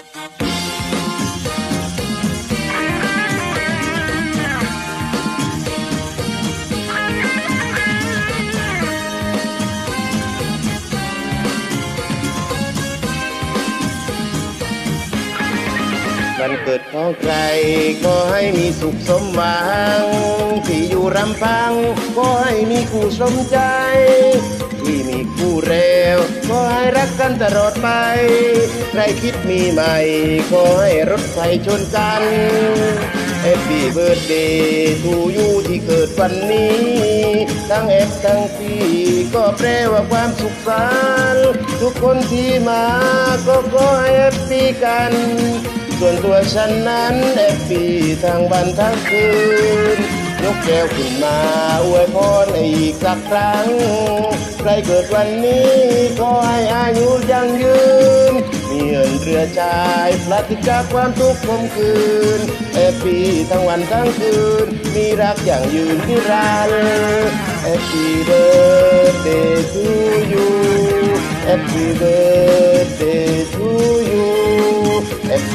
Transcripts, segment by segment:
Thank you. วันเกิดของใครก็ให้มีสุขสมหวัง ที่อยู่รำพัง ก็ให้มีคู่สมใจ ที่มีคู่เร็ว ก็ให้รักกันตลอดไป ใครคิดมีใหม่ ก็ให้รถไฟชนกัน Happy birthday to you ที่เกิดวันนี้ ทั้งเอฟทั้งปีก็แปลว่าความสุขสันต์ทุกคนที่มาก็ขอให้แฮปปี้กัน ส่วนตัวฉันนั้นแฮปปี้ทั้งวันทั้งคืน ยกแก้วขึ้นมาอวยพรอีกสักครั้ง ใครเกิดวันนี้ขอให้อายุยังยืน มีเงินเรือชายปราศจากความทุกข์คมคืนแฮปปี้ทั้งวันทั้งคืน มีรักอย่างยืนที่รัน Happy birthday to you Happy birthday to you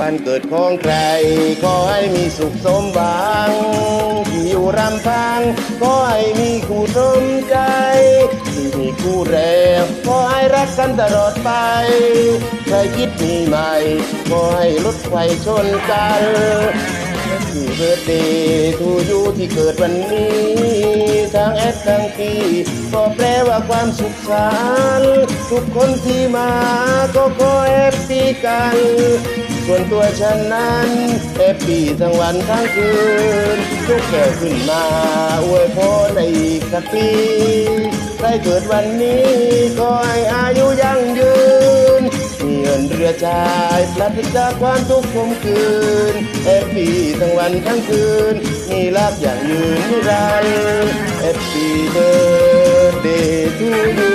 วันเกิดของใคร ขอให้มีสุขสมหวัง ที่อยู่รำพัง ขอให้มีคู่สมใจ ที่มีคู่แรงขอให้รักกันตลอดไป ใครคิดมีใหม่ ขอให้รถไฟชนกันที่เบิดเดย์ทูยูที่เกิดวันนี้ทั้งแอดทั้งปีก็แปลว่าความสุขสันต์ทุกคนที่มาก็ขอแฮปปี้กัน ส่วนตัวฉันนั้นแฮปปี้ทั้งวันทั้งคืนทุกแก้วขึ้นมาอวยพรในอีกสักปีใครเกิดวันนี้ก็ให้อายุยั่งยืนมีเงินเรือชายปราศจากความทุกข์คมคืนแฮปปี้ทั้งวันทั้งคืน มีรักอย่างยืนนิรันดร์แฮปปี้เบิร์ดเดย์ทูยู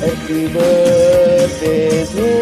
แฮปปี้เบิร์ดเดย์ทู